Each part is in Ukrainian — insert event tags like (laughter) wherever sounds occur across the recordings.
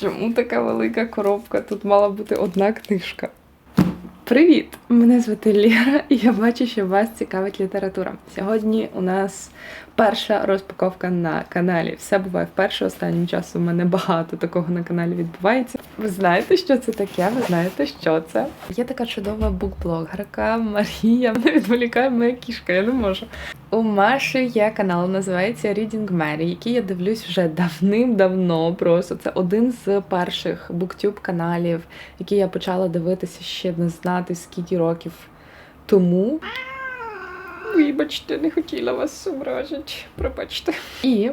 Чому така велика коробка? Тут мала бути одна книжка. Привіт! Мене звати Ліра, і я бачу, що вас цікавить література. Сьогодні у нас перша розпаковка на каналі. Все буває вперше. Останнім часом у мене багато такого на каналі відбувається. Ви знаєте, що це таке? Ви знаєте, що це? Є така чудова букблогерка Марія. Не відволікає моя кішка, я не можу. У Маші є канал, називається Reading Mary, який я дивлюсь вже давним-давно. Просто це один з перших буктюб каналів, який я почала дивитися ще не знати скільки років тому. Вибачте, не хотіла вас ображити. Пробачте. І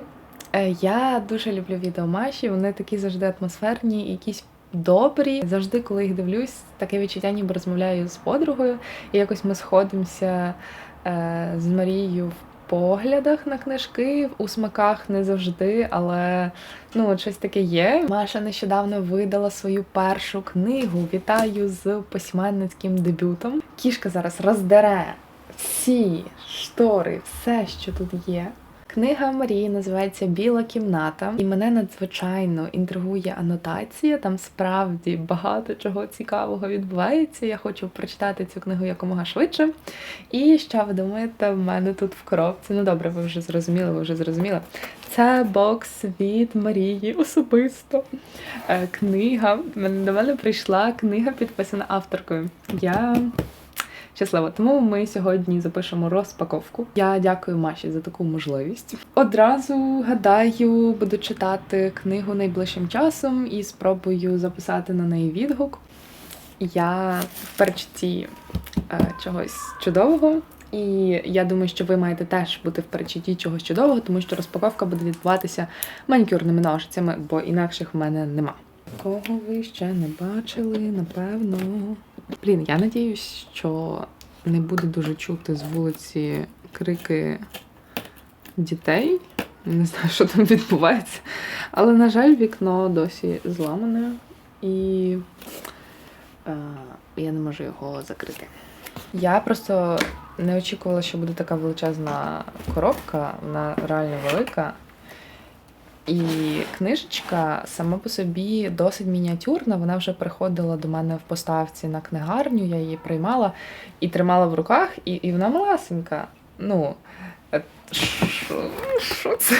е, я дуже люблю відео Маші. Вони такі завжди атмосферні, якісь добрі. Завжди, коли їх дивлюсь, таке відчуття, ніби розмовляю з подругою, і якось ми сходимося з Марією в поглядах на книжки, у смаках не завжди, але ну щось таке є. Маша нещодавно видала свою першу книгу. Вітаю з письменницьким дебютом. Кішка зараз роздере всі штори, все, що тут є. Книга Марії називається Біла кімната, і мене надзвичайно інтригує анотація. Там справді багато чого цікавого відбувається. Я хочу прочитати цю книгу якомога швидше. І що ви думаєте, в мене тут в коробці? Ну добре, ви вже зрозуміли, ви вже зрозуміли. Це бокс від Марії особисто. Е, Книга. До мене прийшла книга, підписана авторкою. Я щаслива. Тому ми сьогодні запишемо розпаковку. Я дякую Маші за таку можливість. Одразу гадаю, буду читати книгу найближчим часом і спробую записати на неї відгук. Я в перечутті е, чогось чудового. І я думаю, що ви маєте теж бути в перечутті чогось чудового, тому що розпаковка буде відбуватися манікюрними ножицями, бо інакших в мене нема. Кого ви ще не бачили, напевно. Блін, я надіюсь, що не буде дуже чути з вулиці крики дітей. Не знаю, що там відбувається. Але, на жаль, вікно досі зламане, і е, я не можу його закрити. Я просто не очікувала, що буде така величезна коробка, вона реально велика. І книжечка сама по собі досить мініатюрна. Вона вже приходила до мене в поставці на книгарню, я її приймала і тримала в руках, і, і вона малесенька. Ну, е, що, що це?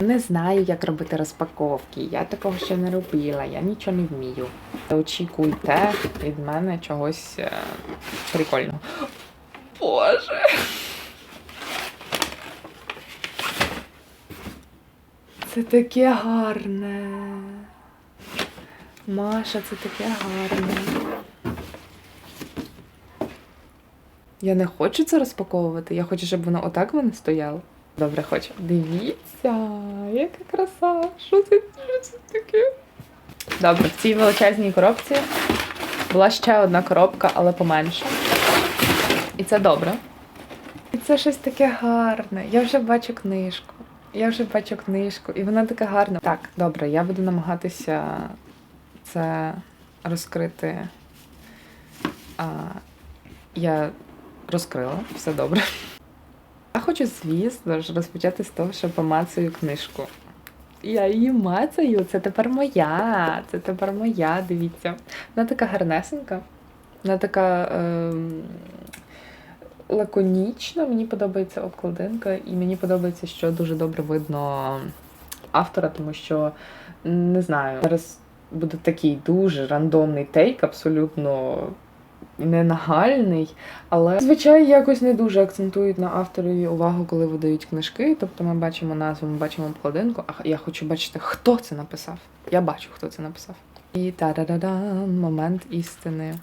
Не знаю, як робити розпаковки. Я такого ще не робила, я нічого не вмію. Очікуйте від мене чогось е, прикольного. Боже. Це таке гарне. Маша, це таке гарне. Я не хочу це розпаковувати. Я хочу, щоб воно отак мене стояло. Добре, хочу. Дивіться, яка краса. Що це, що це таке? Добре, в цій величезній коробці була ще одна коробка, але поменша. І це добре. І це щось таке гарне. Я вже бачу книжку. Я вже бачу книжку, і вона така гарна. Так, добре, я буду намагатися це розкрити. А, я розкрила, все добре. Я хочу, звісно ж, розпочати з того, що помацаю книжку. Я її мацаю, це тепер моя. Це тепер моя, дивіться. Вона така гарнесенька. Вона така ем, лаконічна. Мені подобається обкладинка, і мені подобається, що дуже добре видно автора, тому що не знаю, зараз буде такий дуже рандомний тейк, абсолютно ненагальний, але звичайно якось не дуже акцентують на авторові увагу, коли видають книжки. Тобто ми бачимо назву, ми бачимо обкладинку, а я хочу бачити, хто це написав. Я бачу, хто це написав. І та-да-да-дам, момент істини.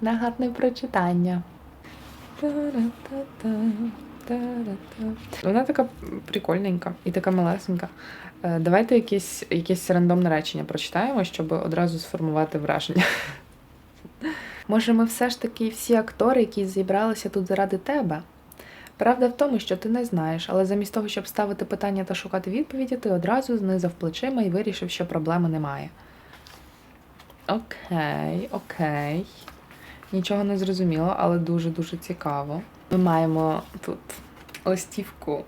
На гарне прочитання. Вона така прикольненька і така малесенька. Е, Давайте якесь, якесь рандомне речення прочитаємо, щоб одразу сформувати враження. Може, ми все ж таки всі актори, які зібралися тут заради тебе? Правда в тому, що ти не знаєш, але замість того, щоб ставити питання та шукати відповіді, ти одразу знизав плечима і вирішив, що проблеми немає. Окей, окей. Нічого не зрозуміло, але дуже-дуже цікаво. Ми маємо тут листівку.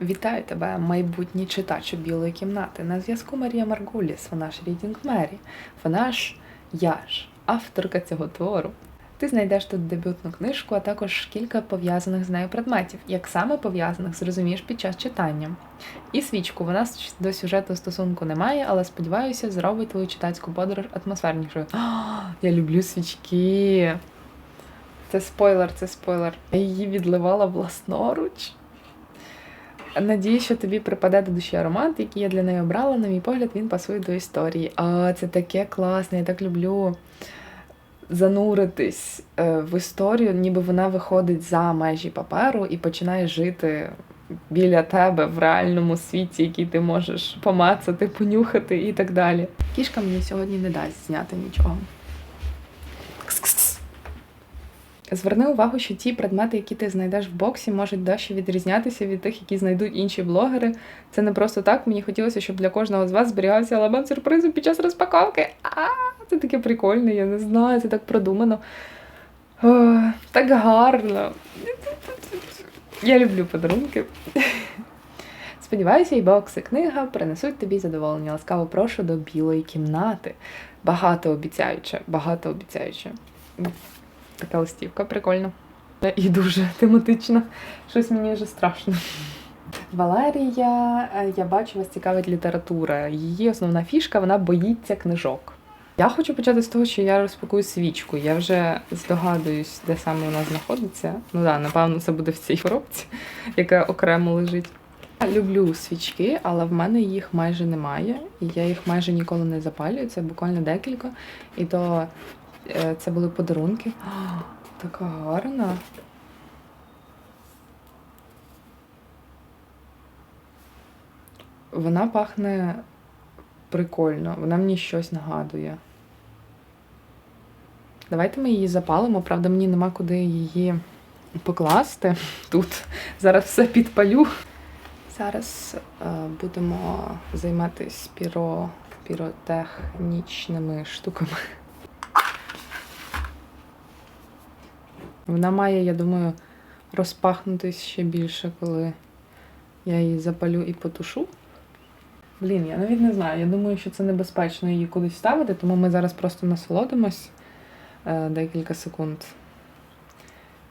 Вітаю тебе, майбутній читачу білої кімнати. На зв'язку Марія Маргуліс, вона ж Рідінг Мері. Вона ж я ж, авторка цього твору. Ти знайдеш тут дебютну книжку, а також кілька пов'язаних з нею предметів, як саме пов'язаних, зрозумієш під час читання. І свічку вона до сюжету стосунку не має, але сподіваюся, зробить твою читацьку подорож атмосфернішою. (gasps) Я люблю свічки. Це спойлер, це спойлер. Я її відливала власноруч. Надію, що тобі припаде до душі аромат, який я для неї обрала. На мій погляд, він пасує до історії. А це таке класне, я так люблю зануритись е, в історію, ніби вона виходить за межі паперу і починає жити біля тебе в реальному світі, який ти можеш помацати, понюхати і так далі. Кішка мені сьогодні не дасть зняти нічого. Зверни увагу, що ті предмети, які ти знайдеш в боксі, можуть дещо відрізнятися від тих, які знайдуть інші блогери. Це не просто так. Мені хотілося, щоб для кожного з вас зберігався елемент сюрпризу під час розпаковки. А, це таке прикольне, я не знаю, це так продумано. О, так гарно. Я люблю подарунки. Сподіваюся, і бокси книга принесуть тобі задоволення. Ласкаво прошу до білої кімнати. Багато обіцяюче, багато обіцяюче. Така листівка прикольна. І дуже (laughs) тематична. Щось мені вже страшно. Валерія, е, я бачу, вас цікавить література. Її основна фішка вона боїться книжок. Я хочу почати з того, що я розпакую свічку. Я вже здогадуюсь, де саме вона знаходиться. Ну так, да, напевно, це буде в цій коробці, (laughs) яка окремо лежить. Я люблю свічки, але в мене їх майже немає, і я їх майже ніколи не запалюю. Це буквально декілька. І то це були подарунки. А, (gasps) така гарна. Вона пахне прикольно, вона мені щось нагадує. Давайте ми її запалимо. Правда, мені нема куди її покласти (laughs) тут. Зараз все підпалю. Зараз е, будемо займатися піро, піротехнічними штуками. Вона має, я думаю, розпахнутись ще більше, коли я її запалю і потушу. Блін, я навіть не знаю. Я думаю, що це небезпечно її кудись ставити, тому ми зараз просто насолодимось е, декілька секунд.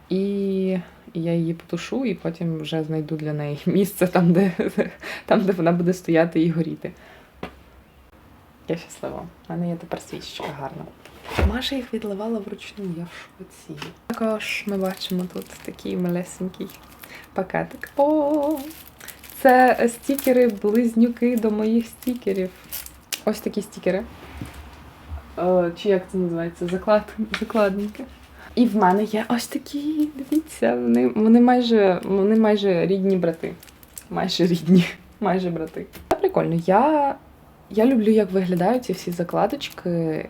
І я її потушу, і потім вже знайду для неї (laughs) місце там, де, там, де вона буде стояти і горіти. Я щаслива. У мене є тепер свічечка гарна. Маша їх відливала вручну, я в шоці. Також ми бачимо тут такий малесенький пакетик. О, це стікери, близнюки до моїх стікерів. Ось такі стікери. Е, Чи як це називається? Заклад... Закладники. І в мене є ось такі, дивіться, вони, вони, майже, вони майже рідні брати. Майже рідні, (laughs) майже брати. Прикольно. Я, я люблю, як виглядають ці всі закладочки е,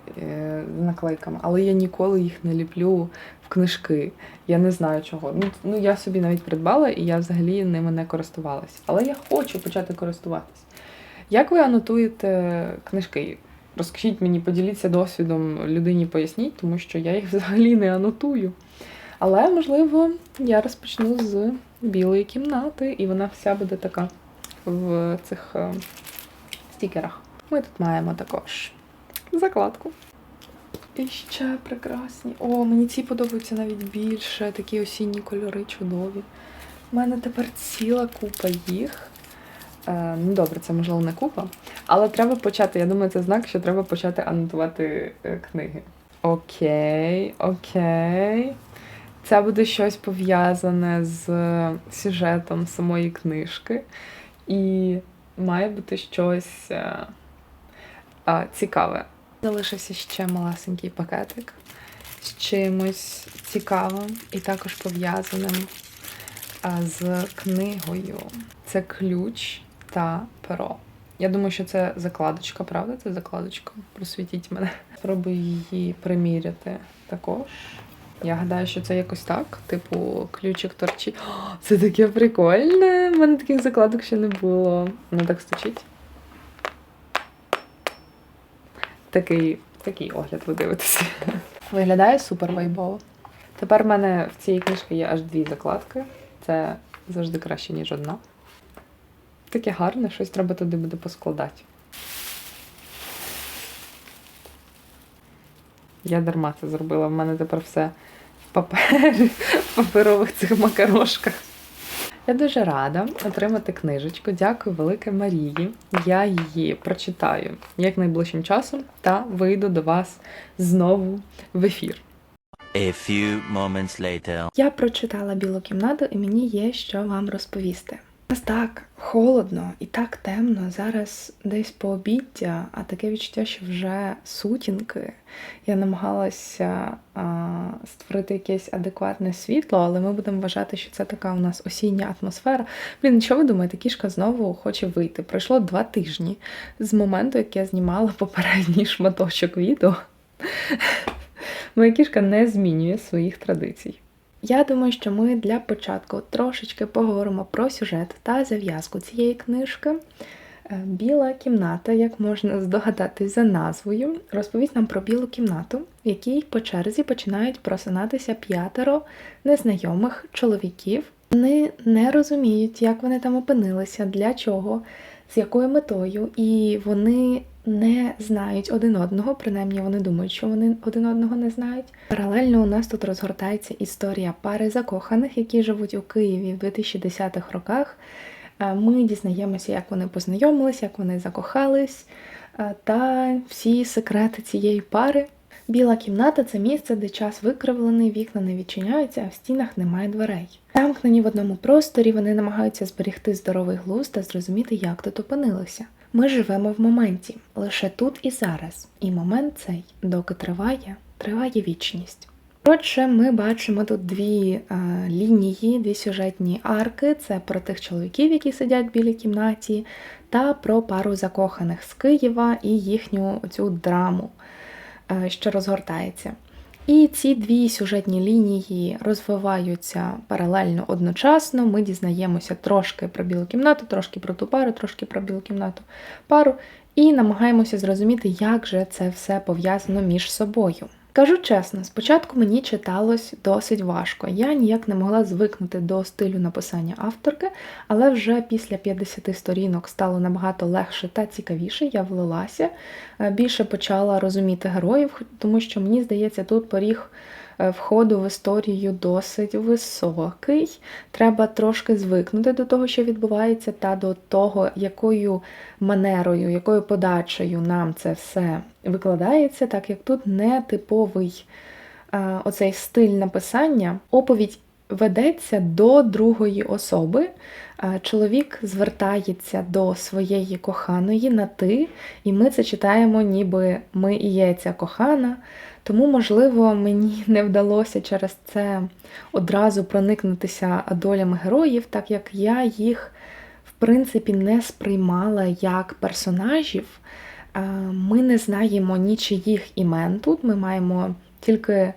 з наклейками, але я ніколи їх не ліплю в книжки. Я не знаю чого. Ну, ну я собі навіть придбала, і я взагалі ними не користувалась. Але я хочу почати користуватись. Як ви анотуєте книжки? Розкажіть мені, поділіться досвідом людині, поясніть, тому що я їх (laughs) взагалі не анотую. Але, можливо, я розпочну з білої кімнати, і вона вся буде така в цих е, стікерах. Ми тут маємо також закладку. І ще прекрасні. О, мені ці подобаються навіть більше. Такі осінні кольори чудові. У мене тепер ціла купа їх. Е, ну добре, це можливо не купа. Але треба почати. Я думаю, це знак, що треба почати анотувати е, книги. Окей, окей. Це буде щось пов'язане з сюжетом самої книжки. І має бути щось е, а, цікаве. Залишився ще малесенький пакетик з чимось цікавим і також пов'язаним з книгою. Це ключ та перо. Я думаю, що це закладочка, правда? Це закладочка. Просвітіть мене. Спробую її приміряти також. Я гадаю, що це якось так. Типу, ключик торчить. Це таке прикольне. У мене таких закладок ще не було. Ну так стучить. Такий, такий огляд ви дивитеся. Виглядає супер вайбово. Тепер в мене в цій книжці є аж дві закладки. Це завжди краще, ніж одна. Таке гарне, щось треба туди буде поскладати. Я дарма це зробила. В мене тепер все в папері, в паперових цих макарошках. Я дуже рада отримати книжечку. Дякую велике Марії. Я її прочитаю як найближчим часом та вийду до вас знову в ефір. A few moments later. Я прочитала білу кімнату, і мені є що вам розповісти. Нас так холодно і так темно. Зараз десь пообіддя, а таке відчуття, що вже сутінки. Я намагалася а, створити якесь адекватне світло, але ми будемо вважати, що це така у нас осіння атмосфера. Блін, що ви думаєте, кішка знову хоче вийти? Пройшло два тижні з моменту, як я знімала попередній шматочок відео. Моя кішка не змінює своїх традицій. Я думаю, що ми для початку трошечки поговоримо про сюжет та зав'язку цієї книжки. Е, Біла кімната, як можна здогадатись за назвою, розповість нам про білу кімнату, в якій по черзі починають просинатися п'ятеро незнайомих чоловіків. Вони не розуміють, як вони там опинилися, для чого, з якою метою, і вони не знають один одного, принаймні вони думають, що вони один одного не знають. Паралельно у нас тут розгортається історія пари закоханих, які живуть у Києві в 2010-х роках. Е, Ми дізнаємося, як вони познайомились, як вони закохались, е, та всі секрети цієї пари. Біла кімната це місце, де час викривлений, вікна не відчиняються, а в стінах немає дверей. Замкнені в одному просторі, вони намагаються зберегти здоровий глузд та зрозуміти, як тут опинилися. Ми живемо в моменті, лише тут і зараз. І момент цей, доки триває, триває вічність. Отже, ми бачимо тут дві е, лінії, дві сюжетні арки. Це про тих чоловіків, які сидять в білій кімнаті, та про пару закоханих з Києва і їхню цю драму, е, що розгортається. І ці дві сюжетні лінії розвиваються паралельно одночасно. Ми дізнаємося трошки про білу кімнату, трошки про ту пару, трошки про білу кімнату пару, і намагаємося зрозуміти, як же це все пов'язано між собою. Кажу чесно, спочатку мені читалось досить важко. Я ніяк не могла звикнути до стилю написання авторки, але вже після 50 сторінок стало набагато легше та цікавіше. Я влилася, е, більше почала розуміти героїв, тому що мені здається, тут поріг входу в історію досить високий. Треба трошки звикнути до того, що відбувається, та до того, якою манерою, якою подачею нам це все викладається, так як тут не типовий е, оцей стиль написання. Оповідь ведеться до другої особи. Е, Чоловік звертається до своєї коханої на ти, і ми це читаємо, ніби ми і є ця кохана. Тому, можливо, мені не вдалося через це одразу проникнутися долями героїв, так як я їх, в принципі, не сприймала як персонажів. Е, Ми не знаємо нічиїх імен тут. Ми маємо тільки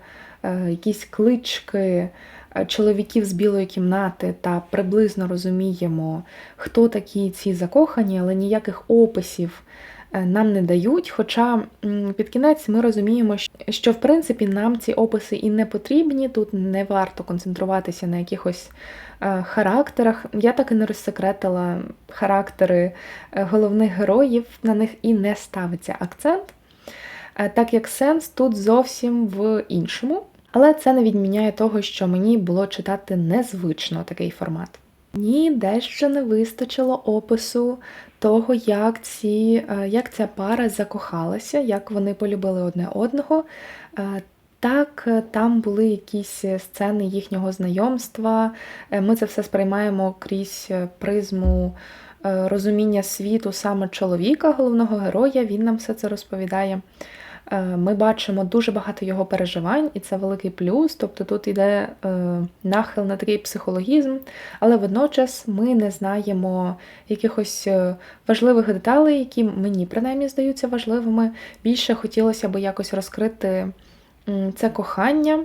якісь клички е, чоловіків з білої кімнати та приблизно розуміємо, хто такі ці закохані, але ніяких описів е, нам не дають. Хоча під кінець ми розуміємо, що в принципі нам ці описи і не потрібні. Тут не варто концентруватися на якихось е, характерах. Я так і не розсекретила характери е, головних героїв, на них і не ставиться акцент, е, так як сенс тут зовсім в іншому. Але це не відміняє того, що мені було читати незвично такий формат. Мені дещо не вистачило опису того, як, ці, е, як ця пара закохалася, як вони полюбили одне одного. Е, Так, е, там були якісь сцени їхнього знайомства. Ми це все сприймаємо крізь призму розуміння світу саме чоловіка, головного героя. Він нам все це розповідає. Е, Ми бачимо дуже багато його переживань, і це великий плюс. Тобто тут йде е, нахил на такий психологізм, але водночас ми не знаємо якихось е, важливих деталей, які мені принаймні здаються важливими. Більше хотілося б якось розкрити це кохання,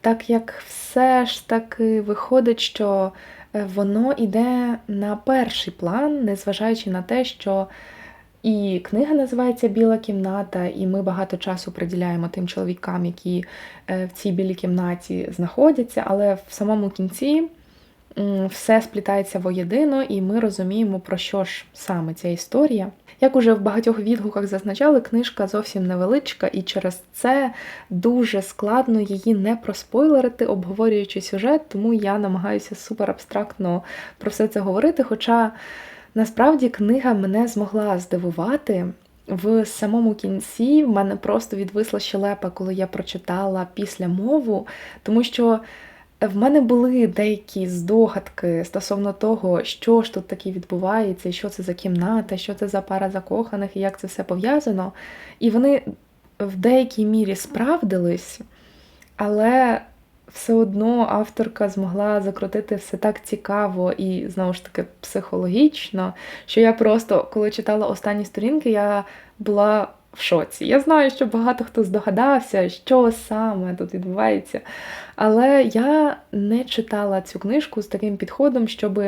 так як все ж таки виходить, що воно йде на перший план, незважаючи на те, що і книга називається Біла кімната, і ми багато часу приділяємо тим чоловікам, які е, в цій білій кімнаті знаходяться, але в самому кінці все сплітається воєдино, і ми розуміємо, про що ж саме ця історія. Як уже в багатьох відгуках зазначали, книжка зовсім невеличка, і через це дуже складно її не проспойлерити, обговорюючи сюжет, тому я намагаюся супер абстрактно про все це говорити. Хоча насправді книга мене змогла здивувати. В самому кінці в мене просто відвисла щелепа, коли я прочитала після мову, тому що в мене були деякі здогадки стосовно того, що ж тут таке відбувається, і що це за кімната, що це за пара закоханих, і як це все пов'язано. І вони в деякій мірі справдились, але все одно авторка змогла закрутити все так цікаво і знову ж таки психологічно, що я просто, коли читала останні сторінки, я була в шоці. Я знаю, що багато хто здогадався, що саме тут відбувається. Але я не читала цю книжку з таким підходом, щоб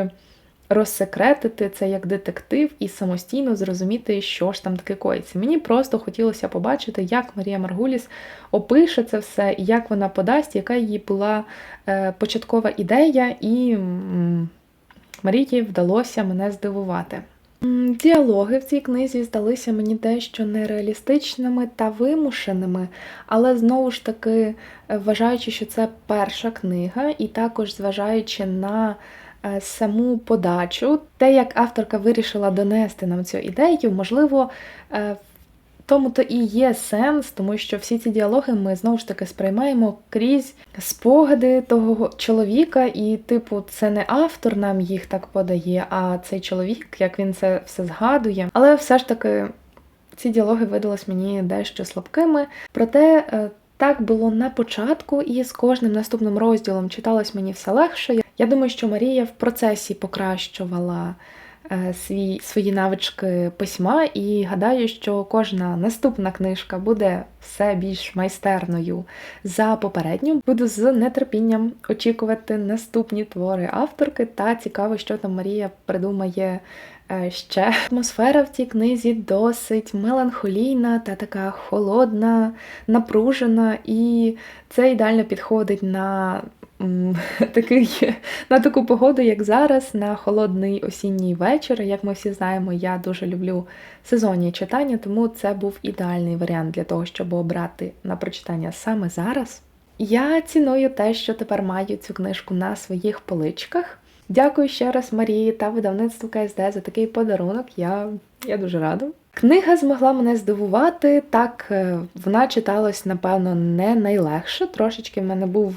розсекретити це як детектив і самостійно зрозуміти, що ж там таке коїться. Мені просто хотілося побачити, як Марія Маргуліс опише це все, як вона подасть, яка її була е, початкова ідея, і Марії вдалося мене здивувати. Діалоги в цій книзі здалися мені дещо нереалістичними та вимушеними, але знову ж таки, е, вважаючи, що це перша книга, і також зважаючи на саму подачу, те, як авторка вирішила донести нам цю ідею, можливо, е, тому то і є сенс, тому що всі ці діалоги ми знову ж таки сприймаємо крізь спогади того чоловіка, і, типу, це не автор нам їх так подає, а цей чоловік, як він це все згадує. Але все ж таки ці діалоги видались мені дещо слабкими. Проте е, так було на початку, і з кожним наступним розділом читалось мені все легше. Я думаю, що Марія в процесі покращувала е, свій, свої навички письма, і гадаю, що кожна наступна книжка буде все більш майстерною за попередню. Буду з нетерпінням очікувати наступні твори авторки, та цікаво, що там Марія придумає е, ще. Атмосфера в цій книзі досить меланхолійна та така холодна, напружена, і це ідеально підходить на (laughs) такий, на таку погоду, як зараз, на холодний осінній вечір. Як ми всі знаємо, я дуже люблю сезонні читання, тому це був ідеальний варіант для того, щоб обрати на прочитання саме зараз. Я ціную те, що тепер маю цю книжку на своїх поличках. Дякую ще раз Марії та видавництву КСД за такий подарунок. Я, я дуже рада. Книга змогла мене здивувати. Так, е, вона читалась, напевно, не найлегше. Трошечки в мене був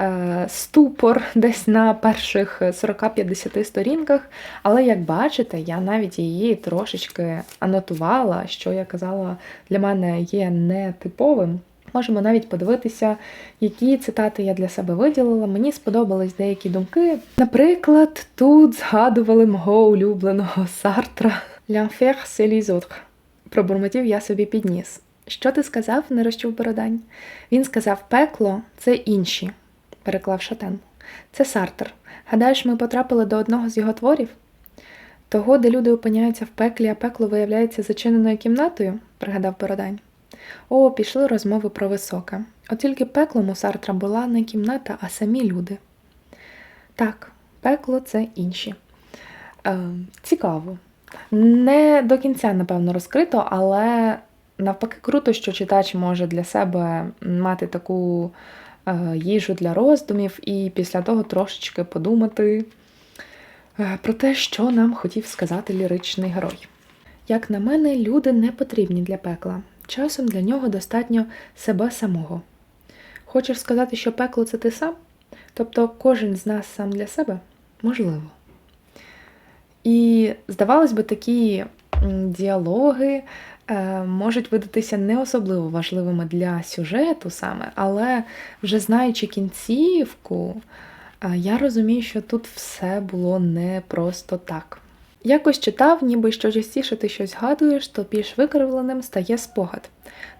е, ступор (laughs) десь на перших 40-50 сторінках. Але як бачите, я навіть її трошечки анотувала, що я казала, для мене є нетиповим. Можемо навіть подивитися, які цитати я для себе виділила. Мені сподобались деякі думки. Наприклад, тут згадували мого улюбленого Сартра L'enfer, c'est les. Пробурмотів я собі підніс. Що ти сказав? не розчув Бородань. Він сказав пекло це інші, переклав шатен. Це Сартр. Гадаєш, ми потрапили до одного з його творів? Того, де люди опиняються в пеклі, а пекло виявляється зачиненою кімнатою, пригадав Бородань. О, пішли розмови про високе. От тільки пеклом у Сартра була не кімната, а самі люди. Так, пекло це інші. Е, цікаво. Не до кінця, напевно, розкрито, але навпаки, круто, що читач може для себе мати таку е, їжу для роздумів і після того трошечки подумати е, про те, що нам хотів сказати ліричний герой. Як на мене, люди не потрібні для пекла. Часом для нього достатньо себе самого. Хочеш сказати, що пекло це ти сам? Тобто кожен з нас сам для себе? Можливо. І, здавалось би, такі діалоги е, можуть видатися не особливо важливими для сюжету саме, але вже знаючи кінцівку, е, я розумію, що тут все було не просто так. Якось читав, ніби що частіше ти щось згадуєш, то більш викривленим стає спогад.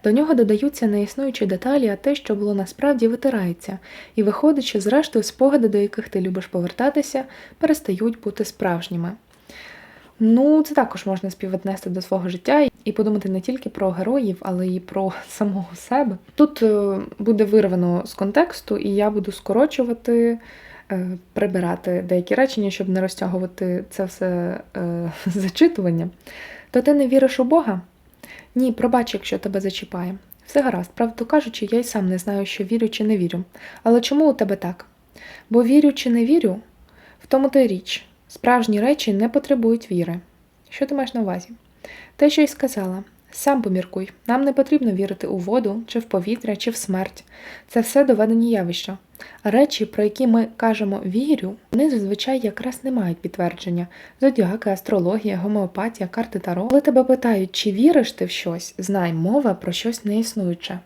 До нього додаються неіснуючі деталі, а те, що було насправді, витирається, і виходить, що зрештою спогади, до яких ти любиш повертатися, перестають бути справжніми. Ну, це також можна співвіднести до свого життя і подумати не тільки про героїв, але й про (laughs) самого себе. Тут е, буде вирвано з контексту, і я буду скорочувати е, прибирати деякі речення, щоб не розтягувати це все е, (laughs) зачитування, то ти не віриш у Бога? Ні, пробач, якщо тебе зачіпає. Все гаразд, правду кажучи, я й сам не знаю, що вірю чи не вірю. Але чому у тебе так? Бо вірю чи не вірю, в тому то й річ. Справжні речі не потребують віри. Що ти маєш на увазі? Те, що й сказала. Сам поміркуй, нам не потрібно вірити у воду, чи в повітря, чи в смерть. Це все доведені явища. Речі, про які ми кажемо вірю, вони зазвичай якраз не мають підтвердження. Зодіаки, астрологія, гомеопатія, карти таро. Коли тебе питають, чи віриш ти в щось, знай, мова про щось неіснуюче.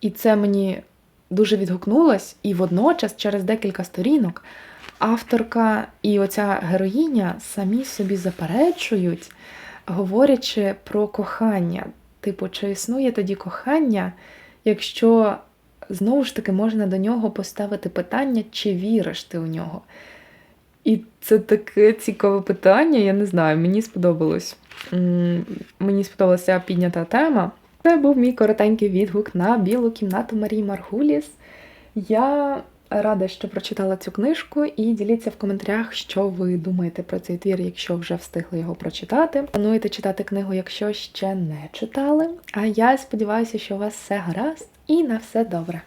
І це мені дуже відгукнулось, і водночас, через декілька сторінок, авторка і оця героїня самі собі заперечують, говорячи про кохання. Типу, чи існує тоді кохання, якщо знову ж таки можна до нього поставити питання, чи віриш ти у нього? І це таке цікаве питання, я не знаю, мені сподобалось. Мені сподобалася піднята тема. Це був мій коротенький відгук на білу кімнату Марії Маргуліс. Я рада, що прочитала цю книжку, і діліться в коментарях, що ви думаєте про цей твір, якщо вже встигли його прочитати. Плануєте читати книгу, якщо ще не читали. А я сподіваюся, що у вас все гаразд і на все добре.